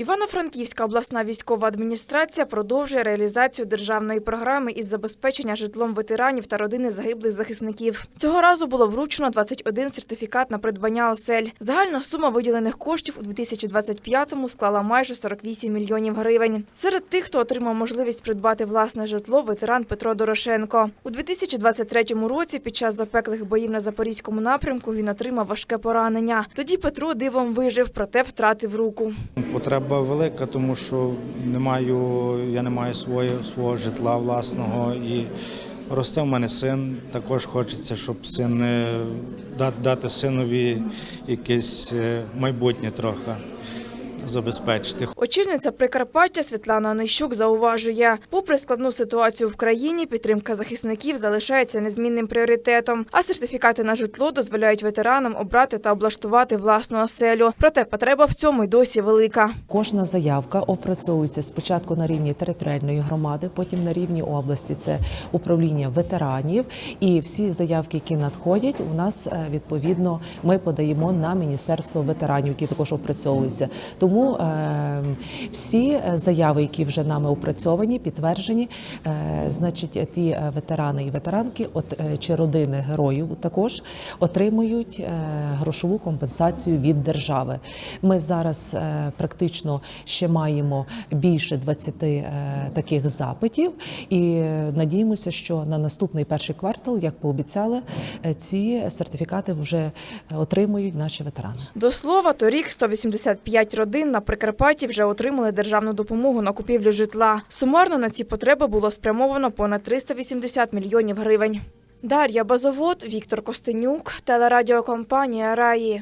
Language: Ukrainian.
Івано-Франківська обласна військова адміністрація продовжує реалізацію державної програми із забезпечення житлом ветеранів та родини загиблих захисників. Цього разу було вручено 21 сертифікат на придбання осель. Загальна сума виділених коштів у 2025-му склала майже 48 мільйонів гривень. Серед тих, хто отримав можливість придбати власне житло, ветеран Петро Дорошенко. У 2023 році під час запеклих боїв на запорізькому напрямку він отримав важке поранення. Тоді Петро дивом вижив, проте втратив руку. Потреба велика, тому що не маю, я не маю своє, свого житла власного і росте в мене син. Також хочеться, щоб син е, дати синові якесь е, майбутнє трохи забезпечити. Очільниця Прикарпаття Світлана Онищук зауважує, попри складну ситуацію в країні, підтримка захисників залишається незмінним пріоритетом, а сертифікати на житло дозволяють ветеранам обрати та облаштувати власну оселю. Проте потреба в цьому й досі велика. Кожна заявка опрацьовується спочатку на рівні територіальної громади, потім на рівні області це управління ветеранів. І всі заявки, які надходять, у нас е, відповідно ми подаємо на міністерство ветеранів, які також опрацьовуються. Тому е, всі е, заяви, які вже нами опрацьовані, підтверджені, е, значить, ті ветерани і ветеранки, от чи родини героїв також отримують грошову компенсацію від держави. Ми зараз практично ще маємо більше 20 е, таких запитів, і надіємося, що на наступний перший квартал, як пообіцяли, ці сертифікати вже отримують наші ветерани. До слова, торік 185 родин на Прикарпатті вже отримали державну допомогу на купівлю житла. Сумарно на ці потреби було спрямовано понад 380 мільйонів гривень. Дар'я Базовод, Віктор Костенюк, телерадіокомпанія Раї.